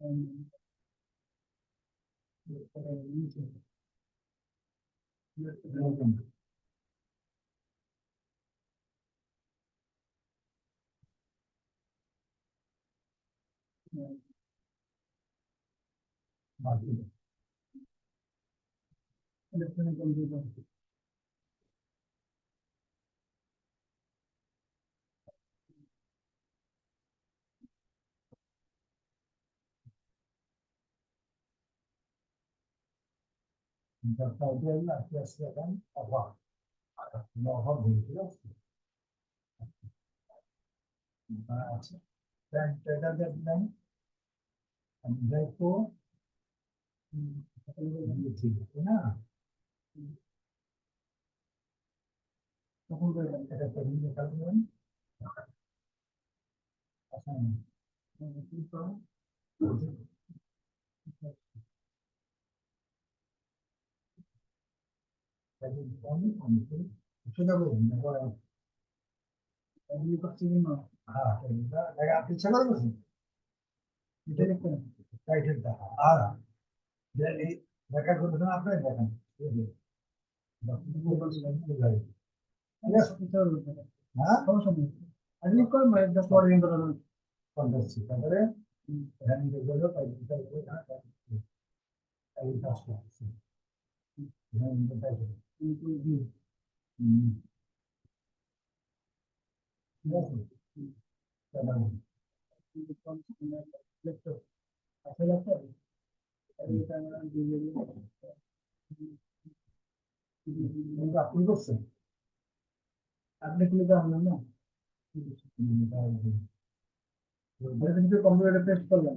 and Welcome. Martin. And it's going better than them. And therefore. না তখন করবেন এটা তৈরি করবেন আচ্ছা কি করুন সেটা বলুন এগুলি করছি না হ্যাঁ দেখা আপনি ইচ্ছা করে বলছেন এটা দেখুন টাইটেলটা আর এই দেখা করবেন আপনার দেখেন ঠিক আছে হ্যাঁ সমস্যা নেই আজকে করব জাস্ট অর্ডিং করা পঞ্চাশ তারপরে এখানে গেল টাইটেলটা এই কাজ করছে এখানে টাইটেল কিন্তু দি হুম ঠিক আছে তারপরে কিন্তু কম লেখতো আছে লেখতো এই ক্যামেরা দিয়ে কিন্তু আপনি করছেন আপনি না করলাম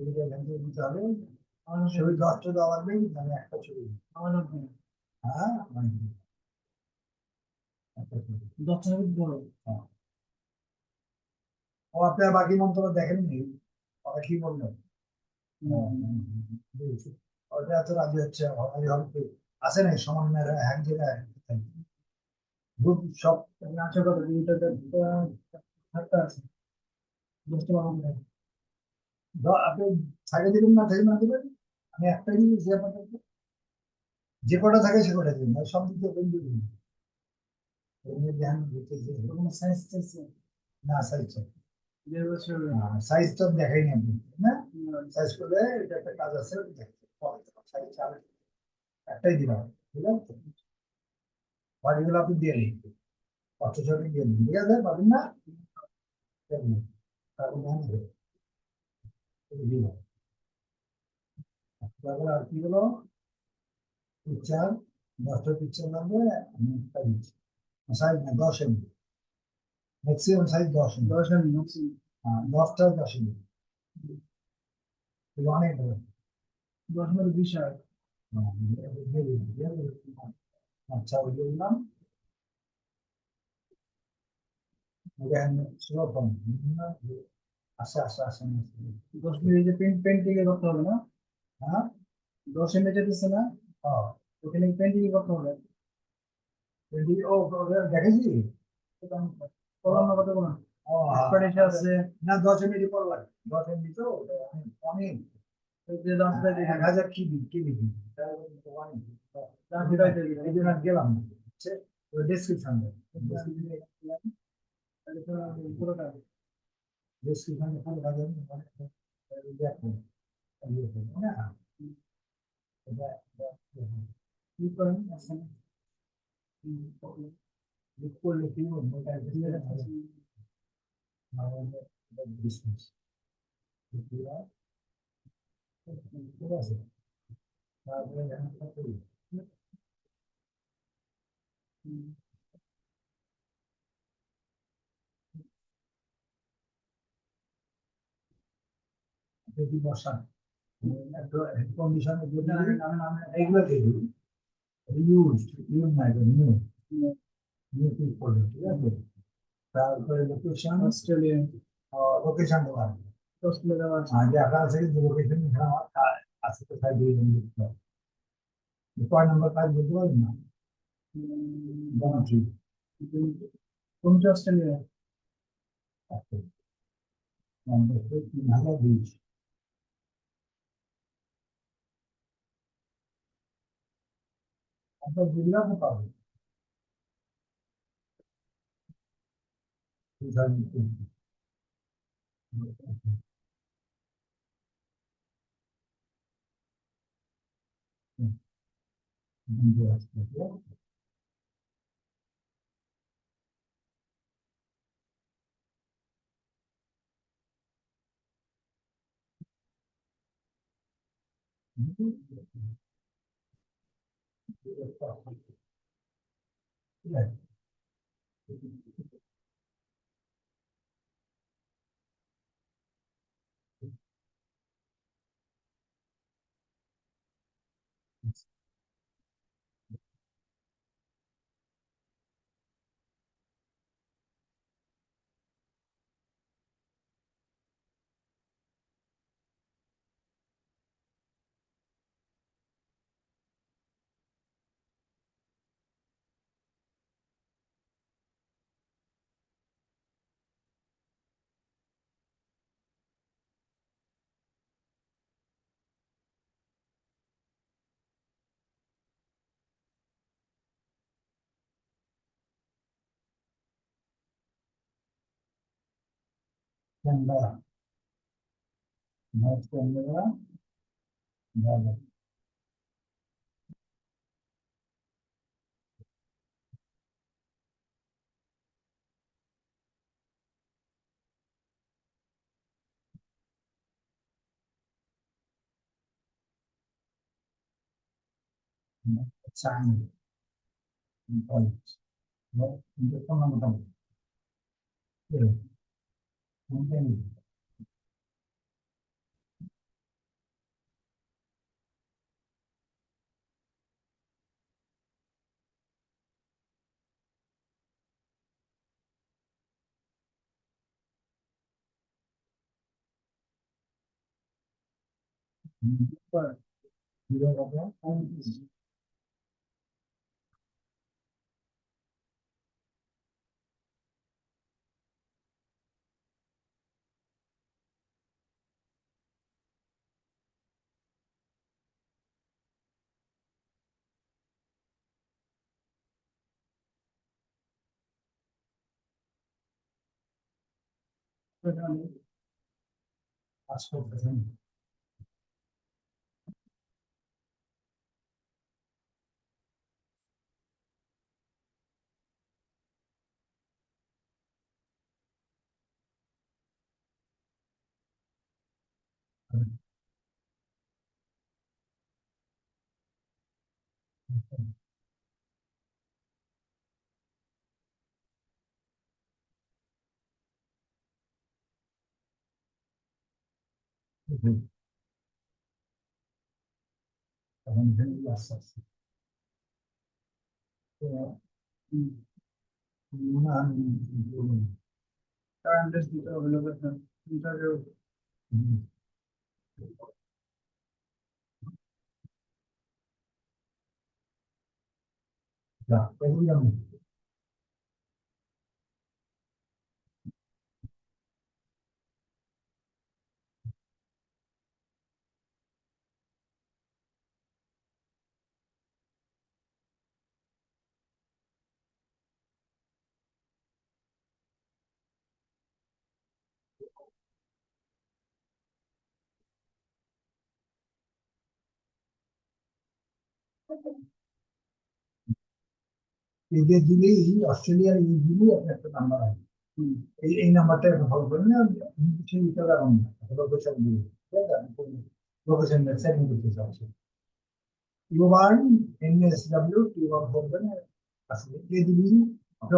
ছবিটা এখান থেকে দিতে হবে। ছবি দশটা দেওয়ার নেই একটা ছবি। হ্যাঁ? মানে ছবি। বড়। ও আপনার বাকি মন্তব্য দেখেননি? ওরা কি বললেন ওটা এত রাজি হচ্ছে আছে না সমন্বয়ের এক জায়গায় গ্রুপ সব করি দুইটা আছে। দশটা বানাবো না। আপনি থাকে দিবেন না থাকে না দেবেন আমি একটা জিনিস যে আপনাদেরকে যে কটা থাকে সে কটা দিবেন সব দিকে ওপেন দিবেন। ধ্যান দিতে যে কোনো সাইজ চাইছে না সাইজ সাইজ তো দেখাইনি আপনি না? সাইজ করলে এটা একটা কাজ আছে একটাই দিলাম ঠিক আছে? বাকিগুলো আপনি দিয়ে নিন ছবি দিয়ে নিন ঠিক আছে? পাবেন না? তারপর ধ্যান। তারপর আর কি হলো পিকচার দশটা পিকচার লাগবে আমি একটা দিচ্ছি সাইজ না দশ এমবি ম্যাক্সিমাম সাইজ দশ এমবি দশ আমি নকশি হ্যাঁ দশটা দশ এমবি অনেক দশ মিনিট বিশ আর আচ্ছা ওই বললাম আচ্ছা আচ্ছা আচ্ছা দশ মিনিট যে পেন্ট পেন্টিং এ করতে হবে না? হ্যাঁ? দশ এমএ যেতেছে না? ওখানে পেন্টিং করতে হবে। যদি ও দেখেছি? করলাম না কত কোনো আছে। না দশ পর লাগে। দশ এমবি তো হাজার এক হাজার কি কি লিখি দাম সেটাই দিয়ে এই জন্য গেলাম। ডেসক্রিপশন পুরোটা বেশ কিছুখানি ভালো লাগে মানে দেখো ইয়ে করব না এটা- এটা- কি করেন আসলে লিখ করলে কি হবে ওটা দিয়ে রাখা আমাদের এটা বিজনেস ঠিক আছে তারপরে লেখাপড়া করি যদি বসা কন্ডিশনের জন্য এগুলো দিয়ে দিই ইউজ ইউজ না নিউ নিউ ক্লিক করবে ঠিক আছে? তারপরে লোকেশন অস্ট্রেলিয়া লোকেশন দেওয়া অস্ট্রেলিয়া দেওয়া আছে। আপনার থেকে যে লোকেশন আছে কোথায় দিয়ে দেবেন লিখতে হবে। কয় নম্বর কাজ বলতে পারবেন না? ঠিক কোনটা অস্ট্রেলিয়া আছে হচ্ছে তিন হাজার বিশ। En fait, de là, vous parlez. Thank you. Yeah. chân bờ một tuần nữa và một sang một tuần một chúng tôi có năm tuần được Voilà. Mhm. তখন ভেঙে আস্তে আস্তে তো হুম, মনে হয় আমি বলব। কারেন্ট ডেস্ক দিতে হবে লোকেশন এদের দিলেই অস্ট্রেলিয়ার এই দিলেই আপনার একটা নাম্বার আছে এই এই নাম্বারটা একটু ফলো করেন না কিছু দিতে পারবেন না লোকেশন দিয়ে লোকেশন সেটিং করতে চাচ্ছি U one NSW two one করবেন আসলে এই দিনই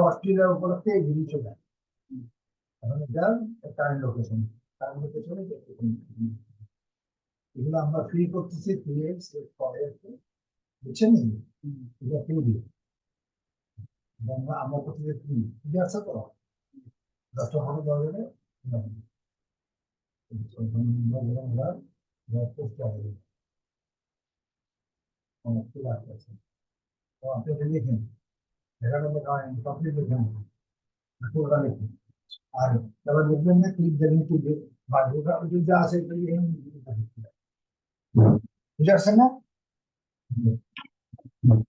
অস্ট্রেলিয়ার উপলক্ষে এই দিনই চলে। এখন কারেন্ট লোকেশন কারেন্ট লোকেশনে এগুলো আমরা ফ্রি করতেছি ফ্রি পরে বুঝছেন এটা দিয়ে আমরা আমরা করতেছি ফ্রি ঠিক আছে তো দশটা হবে আপনি পুরোটা লিখুন আর তারপর লিখবেন না। ওটা ওটা যা আছে বুঝে আসছেন না? うん。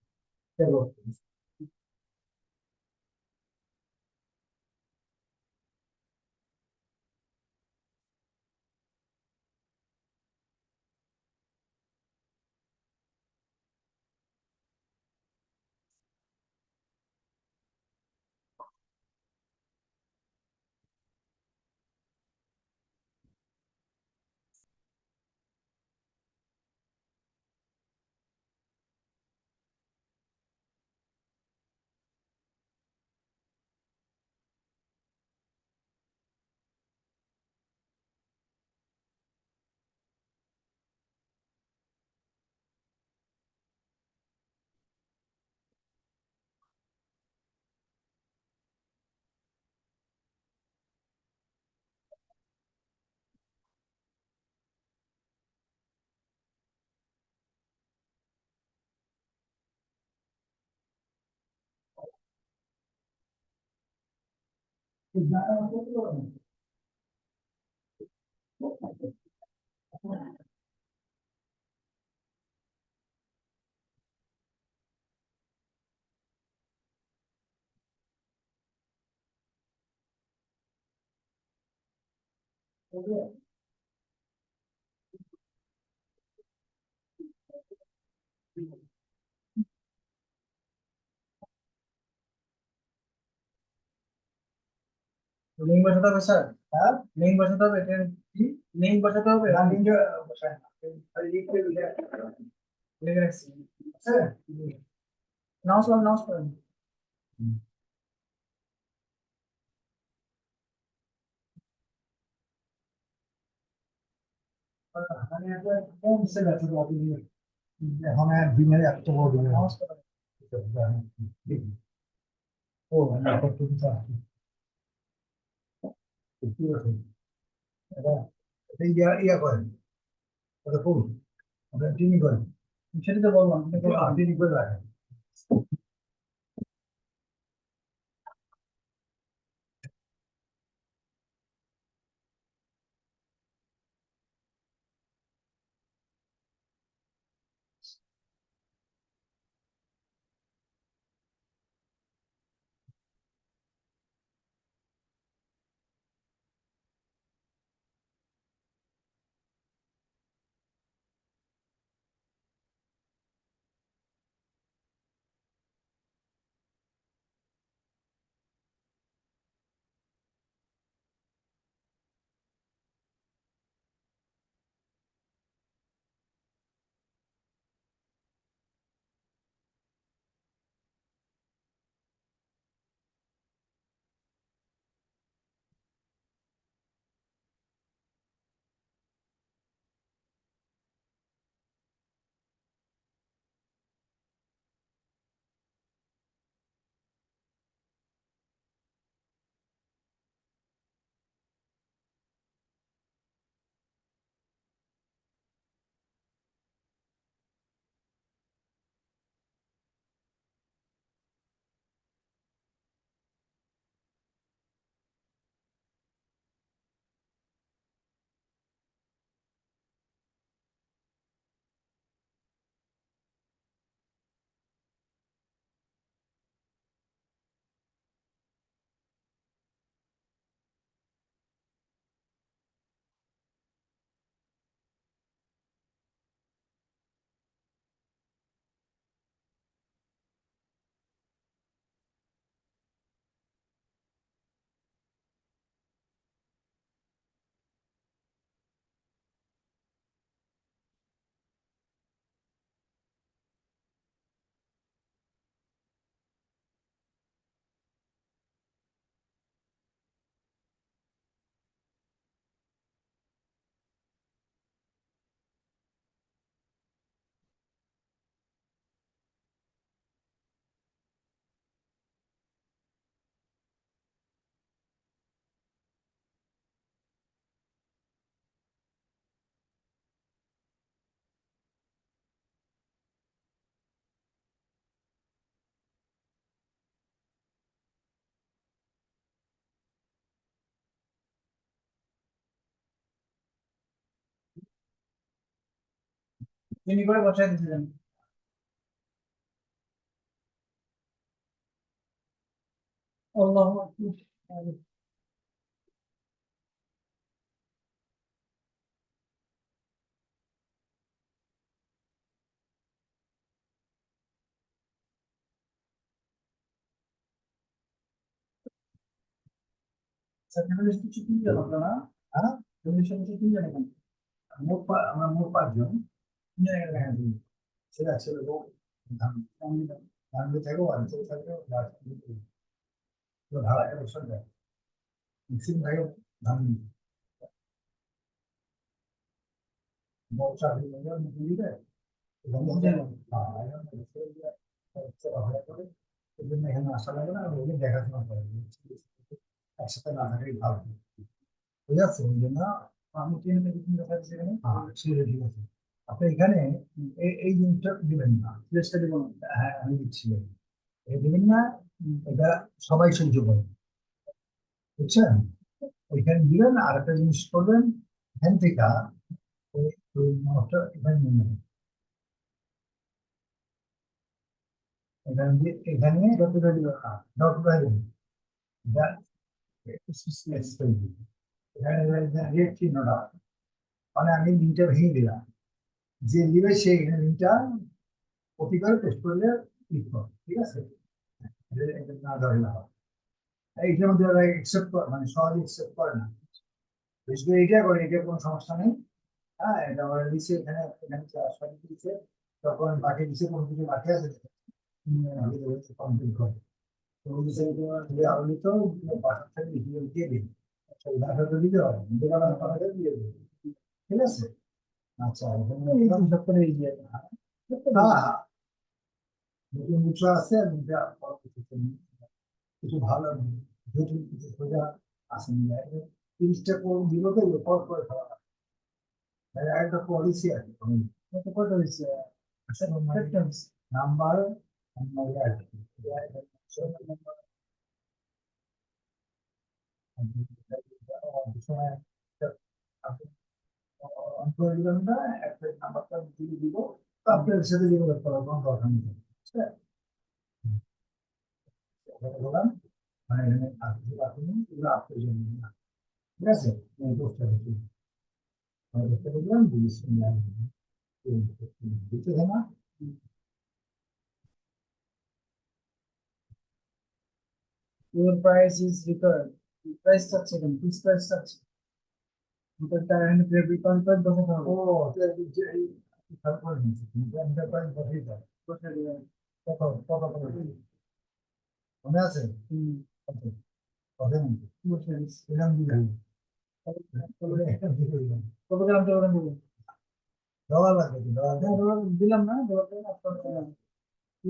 চলো লিঙ্ক বসাতে হবে স্যার হ্যাঁ লিঙ্ক বসাতে হবে লিঙ্ক বসাতে হবে রানিংটা বসায় না আর লিখতে দিলে লিখে রাখছি আছে নাউন্স করেন নাউন্স করেন মানে একটা কম সেল আছে তো আপনি এখন আর দিনের এত বড় দিনের নাউন্স করেন ও না কত কিছু আছে কি আছে এটা এটা ইয়া ইয়া করেন। ওটা করুন আপনার তিনি করেন সেটা তো বললাম আপনি করে রাখেন। চিনি করে বসাই দিয়েছিলেন কিছু তিনজন আপনারা? হ্যাঁ? সদস্য তিনজন এখন? মোট আমরা মোট পাঁচজন। তিনজন এখানে দেখা যায় ছেলে ছেলে বউ ধান ফ্যামিলি ধান দিয়ে থাকব আর ছেলে থাকবে গাছ দিয়ে থাকব। তো ভাড়া এক বছর দেয় মিক্সিং থাকে ধান দিয়ে বউ চাকরি করে মুখে দিবে এবং বুঝে হ্যাঁ, এখন ছেলে দিয়ে চলাফেরা করে এই জন্য এখানে আসা লাগে না ওকে দেখাশোনা করে একসাথে না থাকাই ভালো ঠিক আছে ওই জন্য আমি তিন থেকে তিন দেখা দিচ্ছি এখানে হ্যাঁ, ঠিক আছে, ঠিক আছে আপনি এখানে এই- এই জিনিসটা দিবেন না। হ্যাঁ আমি দিচ্ছি। এটা দিবেন না, এটা সবাই সহ্য করে। বুঝছেন? ওইখানে দিবেন আর একটা জিনিস করবেন, এখান থেকে ওই ওই এখানে নিয়ে নেবেন। এখানে মানে আমি লিঙ্কটা ভেঙে দিলাম। যে নিবে সে এখানে লিঙ্কটা কপি করে পেস্ট করলে ক্লিক করো ঠিক আছে? না ধরলে হবে এইটার মধ্যে ওরা একসেপ্ট করে মানে সহজে একসেপ্ট করে না। বিশেষ করে এটা করে এটা কোনো সমস্যা নেই। হ্যাঁ এটা ওরা দিচ্ছে এখানে এখানে সঠিক দিচ্ছে তখন বাকি দিচ্ছে কোনো কিছু বাকি আছে? কমপ্লিট করে। তো যদি বাসার থেকে দিয়ে দিন। আচ্ছা উদাহরণ দিতে হবে ঠিক আছে? আচ্ছা হ্যাঁ নতুন কিছু আছে। কিছু ভালো জটিল কিছু সোজা আসেনি তিরিশটা দিল তো পর করে ফেলা একটা পলিসি আছে কত হয়েছে Acceptance. নাম্বার অন্তর্জনটা একটা নাম্বারটা দিব, তো আপনার সাথে ঠিক আছে? বললাম মানে এখানে না ঠিক আছে এই দোষটা দেখি দোষটা দেখলাম না Your price is required. Price কেন? Price চাচ্ছে। ওটা তার এখানে credit card করে বসাতে হবে। ও তারপরে এন্টারপ্রাইজ বসেই যায় বসে দিবেন। কত কত করে মনে আছে হুম, কত কত মনে বসে দিচ্ছি। এরকম দিলাম দিলাম কত গ্রাম জলপান দিব? ডলার লাগবে কি ডলার হ্যাঁ, জলপান দিলাম না জলপান আপনার আহ, কি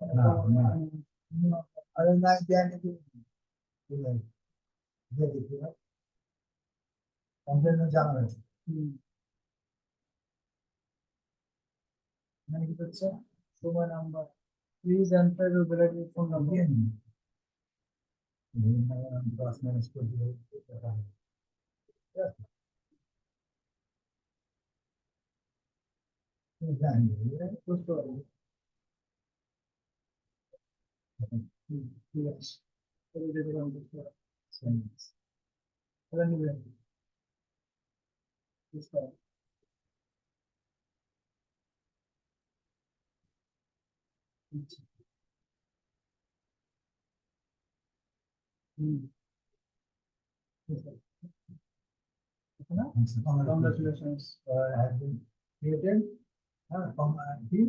না, না। minimum আরে না দেন একটু দিয়ে দিচ্ছি কমপ্লেন জানা হয়েছে হুম। এখানে কি হচ্ছে সময় number please enter your valid phone number দিয়ে Yes. What did everyone do for Saints. But anyway. This time. Congratulations. Uh, have been created uh, from uh, here.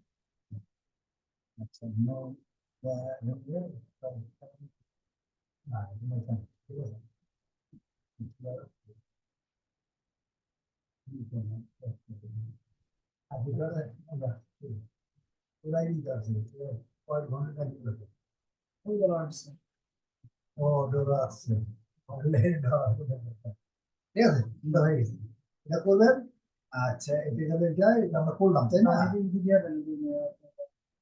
আচ্ছা না কয়েক ঘণ্টা ও ডোরা আসছে ঠিক আছে হয়ে গেছে এটা করবেন আচ্ছা এটা আমরা করলাম তাই না